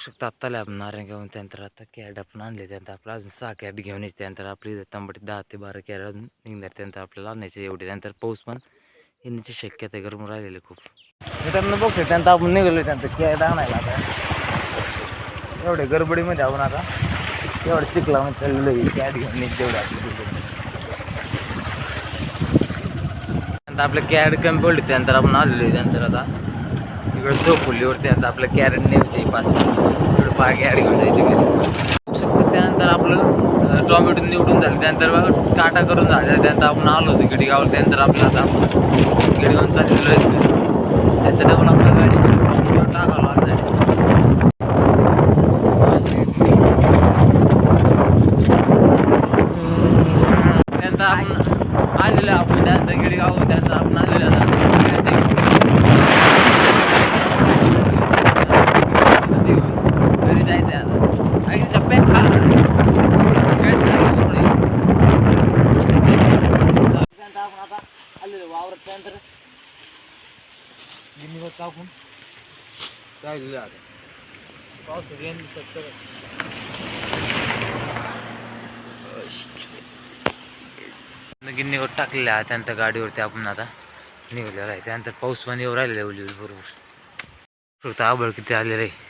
शकता आत्ता आपण नारायण घेऊन त्यानंतर आता कॅड आपण आणले त्यानंतर आपलं. अजून सहा कॅड घेऊन यायचे त्यानंतर आपली तांबटी दहा ते बारा कॅड अजून निघणार त्यानंतर आपल्याला आणायचे एवढे. त्यानंतर पाऊस पण येण्याची शक्यता आहे, गरम राहिलेली खूप. मित्रांनो बघू शकतो त्यानंतर आपण निघालो त्यानंतर कॅड आणायला आता. एवढे गडबडीमध्ये आपण आता एवढं चिखला मध्ये चाललेलो आहे कॅड घेऊन येते तेवढं आपल्या नंतर आपलं कॅड कमी पडली त्यानंतर आपण आलेलो आहे त्यानंतर आता इकडं चौफुलीवरती आता आपलं कॅरेट न्यायचे पाच सहा इकडं पाच कॅरेट घेऊन जायचे घरी. शकतो. त्यानंतर आपलं टॉमॅटो निवडून झालं. त्यानंतर काटा करून झालं. त्यानंतर आपण आलो होतो गिडी गावला त्यानंतर आपलं आता आपण गिडी घेऊन चाललेलो आहे. त्यानंतर डबल आपल्या गाडी टाकावं लागतं त्यानंतर आपण आलेलं आहे आपण. त्यानंतर गिडी गाव त्यानंतर आपण आलेलं आहे आता. घरी जायचं आता आई वावरत त्यानंतर गिन्नीवर टाकून काय आता पाऊस रेन गिन्नीवर टाकलेलं आहे त्यानंतर गाडीवरती आपण आता निघालेलं आहे त्यानंतर पाऊस पण येऊ राहिलेला आहे उली बरोबर फक्त आबळ किती आलेलं आहे